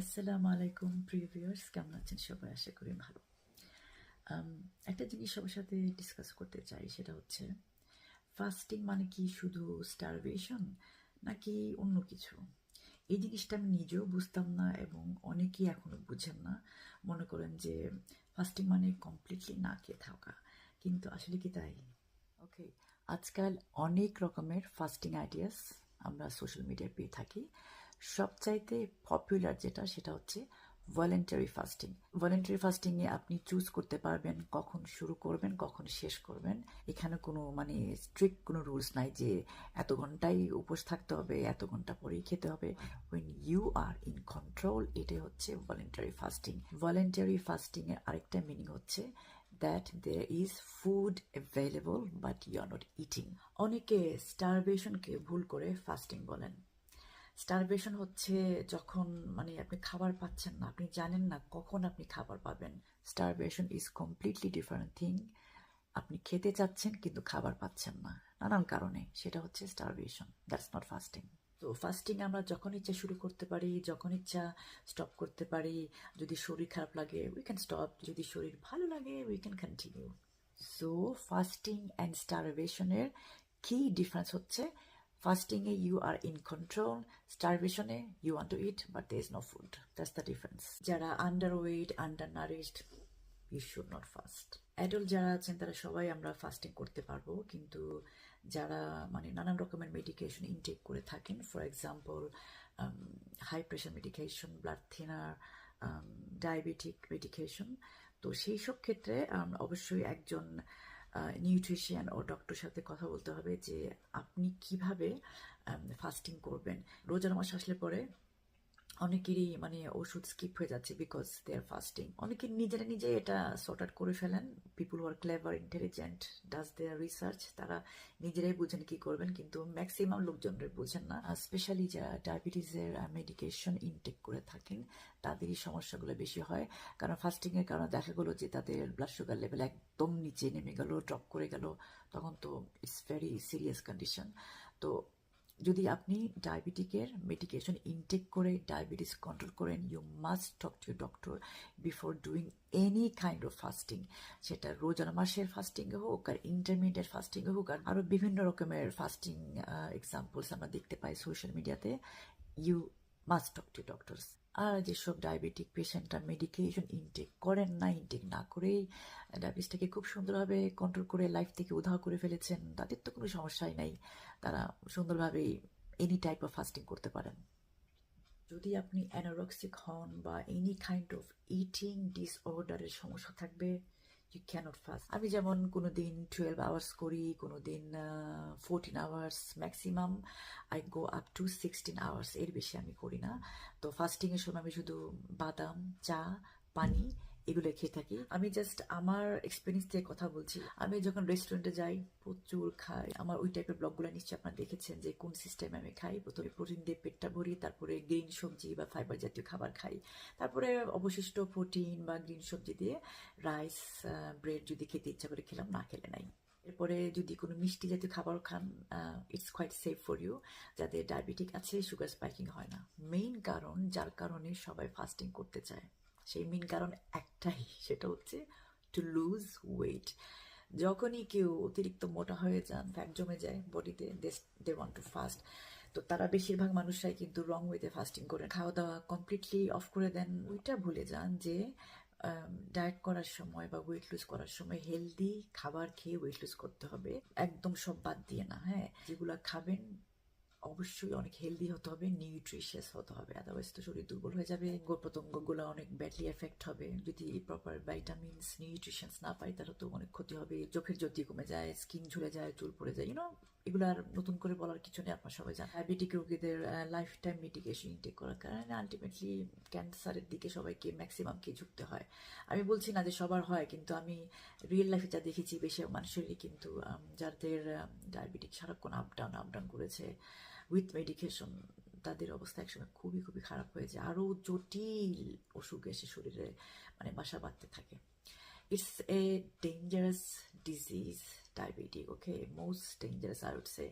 আসসালামু আলাইকুম, প্রিয় প্রিভিয়ার্স কেমন আছেন সবাই? আশা করি ভালো। একটা জিনিস সবার সাথে ডিসকাস করতে চাই, সেটা হচ্ছে ফাস্টিং মানে কি শুধু স্টারভেশন নাকি অন্য কিছু? এই জিনিসটা আমি নিজেও বুঝতাম না এবং অনেকেই এখনও বুঝেন না। মনে করেন যে ফাস্টিং মানে কমপ্লিটলি না খেয়ে থাকা। কিন্তু আসলে কি তাই? ওকে আজকাল অনেক রকমের ফাস্টিং আইডিয়াস আমরা সোশ্যাল মিডিয়ায় পেয়ে থাকি। সবচাইতে পপুলার যেটা সেটা হচ্ছে ভলেন্টারি ফাস্টিং ভলেন্টারি ফাস্টিংয়ে আপনি চুজ করতে পারবেন কখন শুরু করবেন, কখন শেষ করবেন। এখানে কোনো মানে স্ট্রিক্ট কোনো রুলস নাই যে এত ঘন্টাই উপোস থাকতে হবে, এত ঘণ্টা পরেই খেতে হবে। When you are in control এটাই হচ্ছে ভলেন্টারি ফাস্টিং ভলেন্টারি ফাস্টিং এর আরেকটা মিনিং হচ্ছে that there is food available but you are not eating. অনেকে স্টারভেশনকে ভুল করে ফাস্টিং বলেন। স্টারভেশন হচ্ছে যখন মানে আপনি খাবার পাচ্ছেন না, আপনি জানেন না কখন আপনি খাবার পাবেন। Starvation is completely different thing আপনি খেতে চাচ্ছেন কিন্তু খাবার পাচ্ছেন না। নানান কারণে সেটা হচ্ছে স্টারভেশন দ্যাটস নট ফাস্টিং তো ফাস্টিং আমরা যখন ইচ্ছা শুরু করতে পারি, যখন ইচ্ছা স্টপ করতে পারি, যদি শরীর খারাপ লাগে উই ক্যান স্টপ যদি শরীর ভালো লাগে we can continue so fasting and স্টারভেশনের কি ডিফারেন্স হচ্ছে ফাস্টিং এ you are in control স্টারভেশনে you want to eat but they is no food that's the difference যারা underweight undernourished you should not fast adult যারা আছেন তারা সবাই আমরা fasting করতে পারব কিন্তু যারা মানে নানান রকমের মেডিকেশন ইনটেক করে থাকেন for example high pressure medication blood thinner diabetic medication তো সেই সব ক্ষেত্রে অবশ্যই একজন নিউট্রিশিয়ান ও ডক্টর সাথে কথা বলতে হবে যে আপনি কীভাবে ফাস্টিং করবেন। রোজার মাস আসলে পরে অনেকেরই মানে ওষুধ স্কিপ হয়ে যাচ্ছে বিকজ দে আর ফাস্টিং অনেকে নিজেরা নিজে এটা সর্ট আউট করে ফেলেন। People are clever intelligent does their research তারা নিজেরাই বুঝেন কি করবেন, কিন্তু ম্যাক্সিমাম লোকজনরা বুঝেন না। স্পেশালি যারা ডায়াবেটিসের মেডিকেশন ইনটেক করে থাকেন, তাদেরই সমস্যাগুলো বেশি হয়। কারণ ফাস্টিং এর কারণে দেখা গেলো যে তাদের ব্লাড সুগার লেভেল একদম নিচে নেমে গেল ড্রপ করে গেল। তখন তো ইটস ভেরি সিরিয়াস কন্ডিশন তো যদি আপনি ডায়াবেটিকের মেডিকেশন ইনটেক করে ডায়াবেটিস কন্ট্রোল করেন you must talk to doctor before doing any kind of fasting সেটা রোজার মাসের ফাস্টিং হোক আর ইন্টারমিডিয়েট ফাস্টিং হোক আর আরও বিভিন্ন রকমের ফাস্টিং এক্সাম্পলস আমরা দেখতে পাই সোশ্যাল মিডিয়াতে you must talk to doctors আর যেসব ডায়াবেটিক পেশেন্টরা মেডিকেশন ইনটেক করেন না ইনটেক না করেই ডায়াবেটিসটাকে খুব সুন্দরভাবে কন্ট্রোল করে লাইফ থেকে উধাও করে ফেলেছেন, তাদের তো কোনো সমস্যাই নাই। তারা সুন্দরভাবে এনি টাইপ অফ ফাস্টিং করতে পারেন। যদি আপনি অ্যানোরক্সিক হন বা এনি কাইন্ড অফ ইটিং ডিসঅর্ডারের সমস্যা থাকবে ইউ ক্যানট ফাস্ট আমি যেমন কোনো দিন টুয়েলভ আওয়ার্স করি কোনো দিন fourteen hours maximum I go up to sixteen hours এর বেশি আমি করি না। তো ফাস্টিংয়ের সময় আমি শুধু বাদাম, চা, পানি এগুলো খেয়ে থাকি। আমি জাস্ট আমার এক্সপিরিয়েন্স থেকে কথা বলছি। আমি যখন রেস্টুরেন্টে যাই, প্রচুর খাই। আমার ওই টাইপের ব্লগগুলো নিশ্চয়ই আপনারা দেখেছেন যে কোন সিস্টেমে আমি খাই। প্রথমে প্রোটিন দিয়ে পেটটা ভরি, তারপরে গ্রিন সবজি বা ফাইবার জাতীয় খাবার খাই। তারপরে অবশিষ্ট প্রোটিন বা গ্রিন সবজি দিয়ে রাইস ব্রেড যদি খেতে ইচ্ছা করে খেলাম, না খেলে নাই। এরপরে যদি কোনো মিষ্টি জাতীয় খাবার খান it's quite safe for you যাদের ডায়াবেটিক আছে সুগার স্পাইকিং হয় না। মেইন কারণ, যার কারণে সবাই ফাস্টিং করতে চায়। সেই মেন কারণ একটাই, সেটা হচ্ছে টু লুজ ওয়েট যখনই কেউ অতিরিক্ত মোটা হয়ে যান ফ্যাট জমে যায় বডিতে দে ওয়ান্ট টু ফাস্ট তো তারা বেশিরভাগ মানুষরাই কিন্তু রং ওয়েতে ফাস্টিং করেন খাওয়া দাওয়া কমপ্লিটলি অফ করে দেন, ওইটা ভুলে যান যে ডায়েট করার সময় বা ওয়েট লুজ করার সময় হেলদি খাবার খেয়ে ওয়েট লুজ করতে হবে। একদম সব বাদ দিয়ে না হ্যাঁ? যেগুলো খাবেন অবশ্যই অনেক হেলদি হতে হবে নিউট্রিশিয়াস হতে হবে আদারওয়াইজ তো শরীর দুর্বল হয়ে যাবে। গোল প্রত্যঙ্গগুলো অনেক ব্যাডলি এফেক্ট হবে। যদি প্রপার ভাইটামিনস নিউট্রিশনস না পাই, তাহলে তো অনেক ক্ষতি হবে। চোখের জ্যোতি কমে যায় স্কিন ঝুলে যায়, চুল পড়ে যায় ইউনো এগুলো আর নতুন করে বলার কিছু নেই, আপনার সবাই জানেন। ডায়াবেটিক রোগীদের লাইফ টাইম মেডিকেশন ইনটেক করার কারণে আলটিমেটলি ক্যান্সারের দিকে সবাইকে ম্যাক্সিমাম ম্যাক্সিমামকে ঝুঁকতে হয়। আমি বলছি না যে সবার হয়, কিন্তু আমি রিয়েল লাইফে যা দেখেছি বেশি মানুষেরই কিন্তু যাদের ডায়াবেটিক সারাক্ষণ আপ ডাউন আপ ডাউন করেছে। উইথ মেডিকেশন তাদের অবস্থা একসময় খুবই খুবই খারাপ হয়ে যায়। আরও জটিল অসুখ এসে শরীরে মানে বাসা বাঁধতে থাকে। It's a dangerous disease diabetic okay most dangerous I would say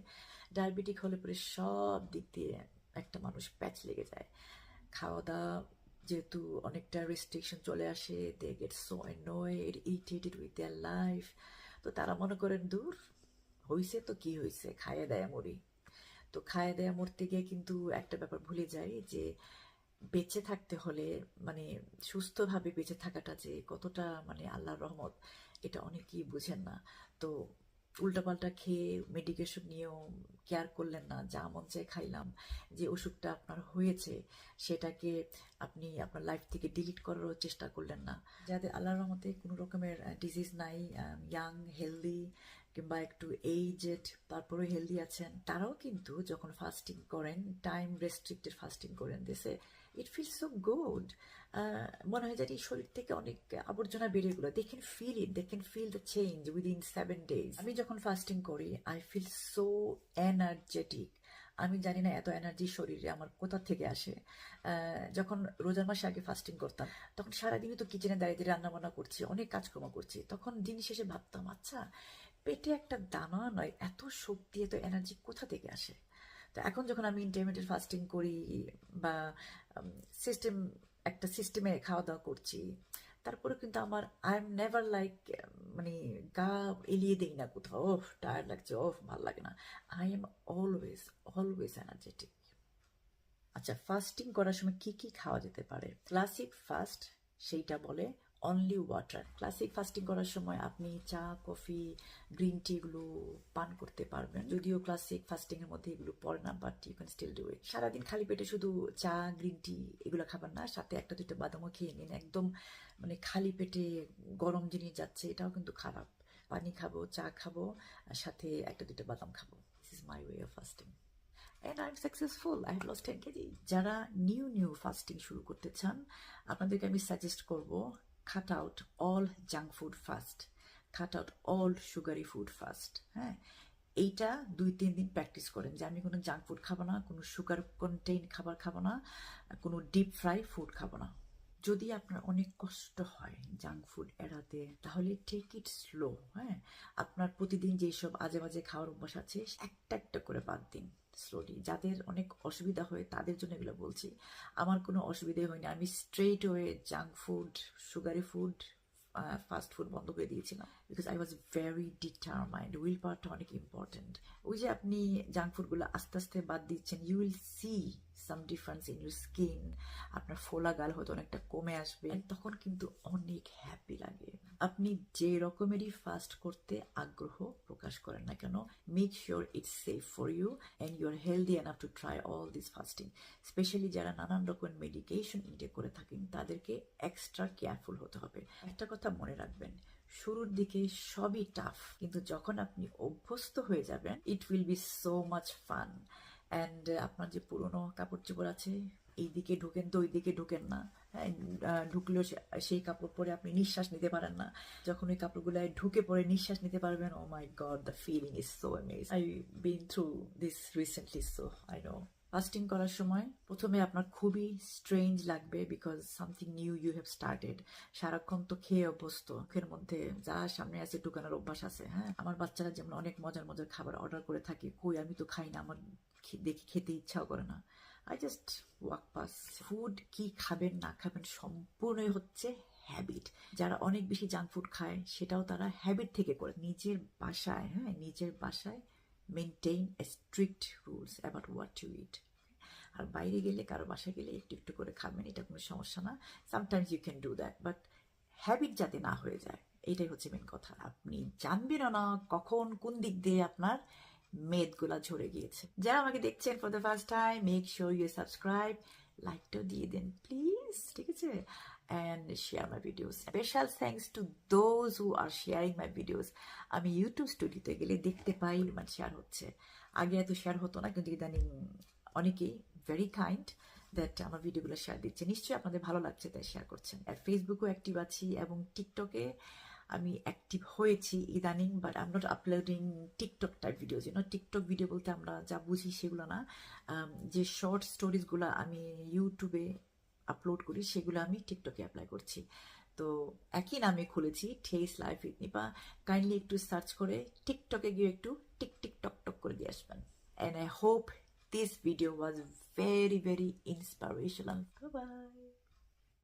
diabetic হলে পরে সব দিক দিয়ে একটা মানুষ প্যাচ লেগে যায়। খাওয়া দাওয়া যেহেতু অনেকটা রেস্ট্রিকশন চলে আসে they get so annoyed irritated with their life তো তারা মনে করেন, দূর হয়েছে তো কি হয়েছে খাইয়ে দেয় মরি তো খাইয়ে দেয়া মরতে গিয়ে কিন্তু একটা ব্যাপার ভুলে যাই যে বেঁচে থাকতে হলে মানে সুস্থভাবে বেঁচে থাকাটা যে কতটা মানে আল্লাহর রহমত, এটা অনেকেই বুঝেন না। তো উল্টাপাল্টা খেয়ে মেডিকেশন নিয়েও কেয়ার করলেন না, যা মন চায় খাইলাম, যে ওষুধটা আপনার হয়েছে সেটাকে আপনি আপনার লাইফ থেকে ডিলিট করারও চেষ্টা করলেন না। যাদের আল্লাহর রহমতে কোনো রকমের ডিজিজ নাই ইয়াং হেলদি কিংবা একটু এইজেড তারপরে হেলদি আছেন, তারাও কিন্তু যখন ফাস্টিং করেন টাইম রেস্ট্রিক্টেড ফাস্টিং করেন দেশে ইট ফিল সো গুড মনে হয় যে এই শরীর থেকে অনেক আবর্জনা বেরিয়ে গেলো। They can feel it they can feel the change within seven days আমি যখন ফাস্টিং করি আই ফিল সো এনার্জেটিক আমি জানি না এত এনার্জি শরীরে আমার কোথা থেকে আসে। যখন রোজার মাসে আগে ফাস্টিং করতাম, তখন সারাদিনই তো কিচেনে দাঁড়িয়ে রান্না বান্না করছি, অনেক কাজকর্ম করছি। তখন দিন শেষে ভাবতাম আচ্ছা পেটে একটা দানা নয়, এত শক্তি, এত এনার্জি কোথা থেকে আসে? তো এখন যখন আমি ইন্টারমিডিয়েট ফাস্টিং করি বা সিস্টেম একটা সিস্টেমে খাওয়া দাওয়া করছি তারপরে কিন্তু আমার আই এম নেভার লাইক মানে গা এলিয়ে দিই না কোথাও। ওফ টায়ার্ড লাগছে, ওফ, ভালো লাগে না। I am always always energetic আচ্ছা ফাস্টিং করার সময় কি কি খাওয়া যেতে পারে? ক্লাসিক ফাস্ট সেইটা বলে অনলি ওয়াটার ক্লাসিক ফাস্টিং করার সময় আপনি চা, কফি গ্রিন টি এগুলো পান করতে পারবেন। যদিও ক্লাসিক ফাস্টিং এর মধ্যে এগুলো পড়ে না but you can still do it সারাদিন খালি পেটে শুধু চা গ্রিন টি এগুলো খাবার না, সাথে একটা দুটো বাদামও খেয়ে নিন। একদম মানে খালি পেটে গরম জিনিস যাচ্ছে, এটাও কিন্তু খারাপ। পানি খাব, চা খাব, আর সাথে একটা দুটো বাদাম খাব। This is my way of fasting and I am successful I have loss ten KG যারা নিউ নিউ ফাস্টিং শুরু করতে চান, আপনাদেরকে আমি সাজেস্ট করব cut out all junk food fast cut out all sugary food fast হ্যাঁ? এইটা দুই, তিন দিন প্র্যাকটিস করেন যে আমি কোনো জাঙ্ক ফুড খাব না, কোনো সুগার কন্টেইন খাবার খাব না, কোনো ডিপ ফ্রাই ফুড খাব না। যদি আপনার অনেক কষ্ট হয় জাঙ্ক ফুড এড়াতে, তাহলে টেক ইট স্লো হ্যাঁ? আপনার প্রতিদিন যেসব আজে বাজে খাওয়ার অভ্যাস আছে একটা একটা করে বাদ দিন। স্লোলি যাদের অনেক অসুবিধা হয়, তাদের জন্য এগুলো বলছি। আমার কোনো অসুবিধা হয়নি। আমি straight way junk food sugary food fast food বন্ধ করে দিয়েছিলাম। Because I was very determined will পাওয়ারটা অনেক ইম্পর্টেন্ট ওই যে আপনি জাঙ্ক ফুডগুলো আস্তে আস্তে বাদ দিচ্ছেন you will see some difference in your skin আপনার ফোলা গাল হয়তো অনেকটা কমে আসবে। তখন কিন্তু অনেক হ্যাপি লাগে। আপনি যে রকমেরই ফাস্ট করতে আগ্রহ প্রকাশ করেন না কেন make sure it's safe for you and you are healthy enough to try all this fasting specially যারা নানান রকমের মেডিকেশন ইনটেক করে থাকেন, তাদেরকে এক্সট্রা কেয়ারফুল হতে হবে। একটা কথা মনে রাখবেন, শুরুর দিকে সবই টাফ কিন্তু যখন আপনি অভ্যস্ত হয়ে যাবেন it will be so much fun and আপনার যে পুরনো কাপড় চোপড় আছে এই দিকে ঢুকেন তো ওই দিকে ঢুকেন না। হ্যাঁ ঢুকলেও সেই কাপড় পরে আপনি নিঃশ্বাস নিতে পারেন না। যখন ওই কাপড়গুলো ঢুকে পরে নিঃশ্বাস নিতে পারবেন ও my God the feeling is so amaze I been through this recently so I know fasting করার সময় প্রথমে আপনার খুবই স্ট্রেঞ্জ লাগবে because something new you have started সারাক্ষণ তো খেয়ে অভ্যস্ত, মুখের মধ্যে যা সামনে আছে ঢুকানোর অভ্যাস আছে হ্যাঁ? আমার বাচ্চারা যেমন অনেক মজার মজার খাবার অর্ডার করে থাকে, কই আমি তো খাই না, আমার দেখি খেতে ইচ্ছাও করে না। I just walk pass food কি খাবেন, না খাবেন সম্পূর্ণই হচ্ছে হ্যাবিট যারা অনেক বেশি জাঙ্ক ফুড খায়, সেটাও তারা হ্যাবিট থেকে করে, নিজের বাসায় হ্যাঁ? নিজের বাসায় maintain strict rules about what to eat আর বাইরে গেলে, কারও বাসায় গেলে একটু একটু করে খাবেন, এটা কোনো সমস্যা না। Sometimes you can do that but habit যাতে না হয়ে যায়, এটাই হচ্ছে মেন কথা। আপনি জানবেনও না, কখন কোন দিক দিয়ে আপনার মেদগুলা ঝরে গিয়েছে। যারা আমাকে দেখছেন for the first time make sure you subscribe লাইকটাও দিয়ে দেন প্লিজ ঠিক আছে? And share my videos special thanks to those who are sharing my videos আমি ইউটিউব স্টুডিওতে গেলে দেখতে পাই মানে শেয়ার হচ্ছে। আগে এত শেয়ার হতো না, কিন্তু ইদানিং অনেকেই ভেরি কাইন্ড দ্যাট আমার ভিডিওগুলো শেয়ার দিচ্ছে। নিশ্চয়ই আপনাদের ভালো লাগছে তাই শেয়ার করছেন। আর ফেসবুকেও অ্যাক্টিভ আছি এবং টিকটকে আমি অ্যাক্টিভ হয়েছি ইদানিং but I'm not uploading TikTok type videos you know TikTok video বলতে আমরা যা বুঝি সেগুলো না। যে শর্ট স্টোরিজগুলো আমি ইউটিউবে আপলোড করি, সেগুলো আমি টিকটকে অ্যাপ্লাই করছি। তো একই নামে খুলেছি ঠেস লাইফ উইথ নিপা কাইন্ডলি একটু সার্চ করে টিকটকে গিয়ে একটু টিক টিক টক টক করে দিয়ে আসবেন। And I hope this video was very very inspirational bye